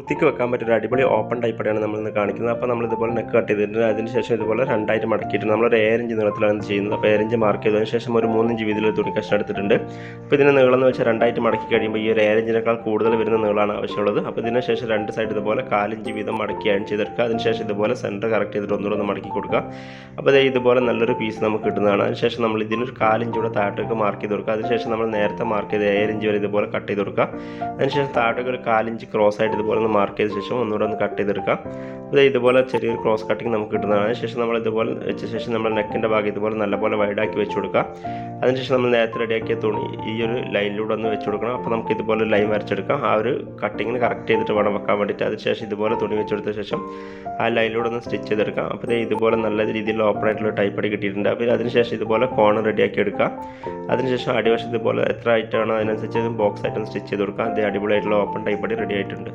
വൃത്തിക്ക് വെക്കാൻ പറ്റിയ അടിപൊളി ഓപ്പൺ ടൈപ്പ് ടൈപ്പടിയാണ് നമ്മൾ ഇന്ന് കാണിക്കുന്നത്. അപ്പോൾ നമ്മൾ ഇതുപോലെ നെക്ക് കട്ട് ചെയ്തിട്ടുണ്ട് അതിന് ശേഷം ഇതുപോലെ രണ്ടായിട്ട് മടക്കിയിട്ട് നമ്മൾ ഒരു ഏരഞ്ച് നീളത്തിലാണ് ചെയ്യുന്നത്. അപ്പോൾ ഏരഞ്ച് മാർക്ക് ചെയ്തതിന് ശേഷം ഒരു മൂന്നിഞ്ച് വീതിയിൽ തുണി കഷ്ണം എടുത്തിട്ടുണ്ട്. അപ്പോൾ ഇതിന് നീളം എന്ന് വെച്ചാൽ രണ്ടായിട്ട് മടക്കി കഴിയുമ്പോൾ ഈ ഒരു ഏരഞ്ചിനേക്കാൾ കൂടുതൽ വരുന്ന നീളമാണ് ആവശ്യമുള്ളത്. അപ്പോൾ ഇതിന് ശേഷം രണ്ട് സൈഡ് ഇതുപോലെ കാലിഞ്ച് വീതം മടക്കി അയൺ ചെയ്തെടുക്കുക. അതിന് ശേഷം ഇതുപോലെ സെന്റർ കറക്റ്റ് ചെയ്തിട്ട് ഒന്നുകൂടെ ഒന്ന് മടക്കി കൊടുക്കുക. അപ്പോൾ ദേ ഇതുപോലെ നല്ലൊരു പീസ് നമുക്ക് കിട്ടുന്നതാണ്. അതിനുശേഷം നമ്മൾ ഇതിനൊരു കാലിഞ്ച് കൂടെ താഴത്തേക്ക് മാർക്ക് ചെയ്ത് കൊടുക്കുക. അതിനുശേഷം നമ്മൾ നേരത്തെ മാർക്ക് ചെയ്ത് ഏരഞ്ച് വരെ ഇതുപോലെ കട്ട് ചെയ്ത് കൊടുക്കുക. അതിനുശേഷം താഴത്തേക്ക് ഒരു കാലിഞ്ച് ക്രോസ് ആയിട്ട് ഇതുപോലെ മാർക്ക് ചെയ്ത ശേഷം ഒന്നുകൂടെ ഒന്ന് കട്ട് ചെയ്തെടുക്കാം. അതായത് ഇതുപോലെ ചെറിയൊരു ക്രോസ് കട്ടിങ് നമുക്ക് കിട്ടുന്നതാണ്. ശേഷം നമ്മൾ ഇതുപോലെ വെച്ച ശേഷം നമ്മൾ നെക്കിന്റെ ഭാഗം ഇതുപോലെ നല്ലപോലെ വൈഡാക്കി വെച്ച് കൊടുക്കുക അതിനുശേഷം നമ്മൾ നേരത്തെ റെഡിയാക്കിയ തുണി ഈ ഒരു ലൈനിലൂടെ ഒന്ന് വെച്ച് കൊടുക്കണം. അപ്പോൾ നമുക്ക് ഇതുപോലെ ലൈൻ വരച്ചെടുക്കാം. ആ ഒരു കട്ടിങ്ങിന് കറക്റ്റ് ചെയ്തിട്ട് വേണം വെക്കാൻ വേണ്ടിയിട്ട്. അതിനുശേഷം ഇതുപോലെ തുണി വെച്ചെടുത്ത ശേഷം ആ ലൈനിലൂടെ ഒന്ന് സ്റ്റിച്ച് ചെയ്തെടുക്കാം. അപ്പോൾ ഇതുപോലെ നല്ല രീതിയിൽ ഓപ്പൺ ആയിട്ടുള്ള ടൈപ്പ് അടി കിട്ടിയിട്ടുണ്ട്. അപ്പോൾ അതിനുശേഷം ഇതുപോലെ കോണർ റെഡിയാക്കി എടുക്കാം. അതിനുശേഷം അടിവശം ഇതുപോലെ എത്ര ആയിട്ടാണോ അതിനനുസരിച്ച് ബോക്സ് ആയിട്ട് സ്റ്റിച്ച് ചെയ്ത് കൊടുക്കുക അതേ അടിപൊളിയായിട്ടുള്ള ഓപ്പൺ ടൈപ്പ് അടി റെഡി ആയിട്ടുണ്ട്.